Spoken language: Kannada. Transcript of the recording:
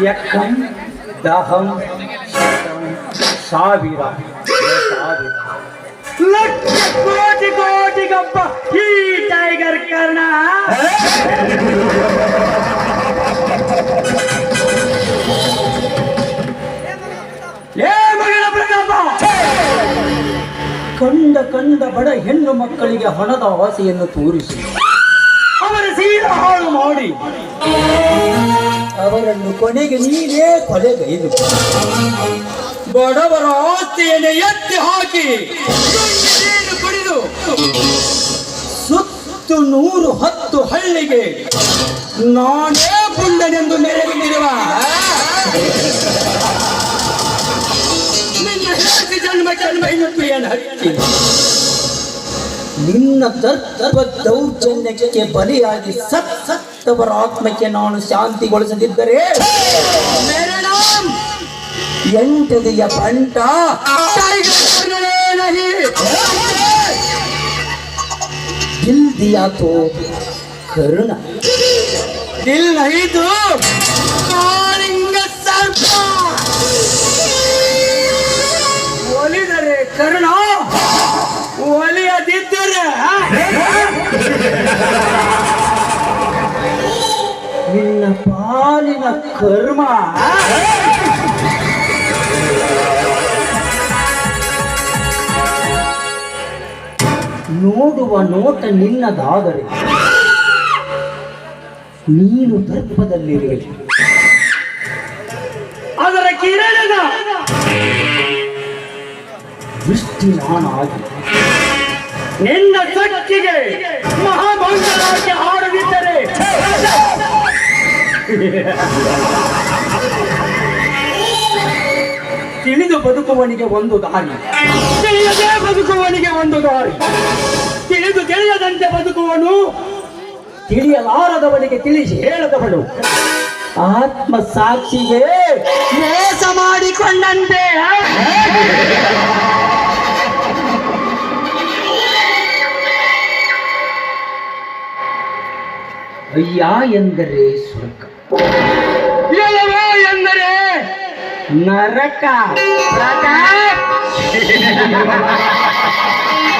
ಶತಂ ದಹಂ ಸಾವಿರ. ಲಕ್ಷ ಕೋಟಿ ಕೋಟಿ ಗಪ್ಪ ಈ ಟೈಗರ್ ಕರ್ಣ. ಮಗಳ ಕಂಡ ಕಂಡ ಬಡ ಹೆಣ್ಣು ಮಕ್ಕಳಿಗೆ ಹಣದ ಆಸೆಯನ್ನು ತೋರಿಸಿ. ಅವರ ಸೀದ ಹಾಳು ಮಾಡಿ. ಅವರನ್ನು ಕೊನೆಗೆ ನೀವೇ ಕೊಲೆಗೈದು ಬಡವರ ಆಸ್ತಿಯನ್ನು ಎತ್ತಿ ಹಾಕಿ ಕುಡಿದು ಸುತ್ತು ನೂರು ಹತ್ತು ಹಳ್ಳಿಗೆ ನಾನೇ ಪುಂಡನೆಂದು ಹೆಂಡತಿ ಜನ್ಮ ಜನ್ಮ ಹೆಣ್ಣು ಹಚ್ಚಿ ನಿನ್ನ ತರ್ವ ದೌರ್ಜನ್ಯಕ್ಕೆ ಬಲಿಯಾಗಿ ಸತ್ ಸತ್ತವರ ಆತ್ಮಕ್ಕೆ ನಾನು ಶಾಂತಿಗೊಳಿಸದಿದ್ದರೆ ಎಂಟದಿಯ ಬಂಟ. ದಿಲ್ ತೋ ಕರುಣ. ದಿಲ್ ನಹಿ ತೋ ಸರ್ಪ ಒಲಿದರೆ ಕರುಣ. ಕರ್ಮ. ನೋಡುವ ನೋಟ ನಿನ್ನದಾದರೆ ನೀನು ದರ್ಪದಲ್ಲಿರುವೆ. ಅದರ ಕಿರಣದ ದೃಷ್ಟಿ ನಾನಾಗಿ ನಿನ್ನ ಸಕ್ಕಿಗೆ ಮಹಾಮಂಗಳಾಗಿ ಹಾಡದಿದ್ದರೆ ತಿಳಿದು ಬದುಕುವನಿಗೆ ಒಂದು ದಾರಿ. ತಿಳಿಯದೆ ಬದುಕುವನಿಗೆ ಒಂದು ದಾರಿ. ತಿಳಿದು ತಿಳಿಯದಂತೆ ಬದುಕುವನು ತಿಳಿಯಲಾರದವನಿಗೆ ತಿಳಿಸಿ ಹೇಳದವನು ಆತ್ಮ ಸಾಕ್ಷಿಗೆ ಮೋಸ ಮಾಡಿಕೊಂಡಂತೆ. ಅಯ್ಯ ಎಂದರೆ ಸ್ವರ್ಗ. ಎಲವೋ ಎಂದರೆ ನರಕ.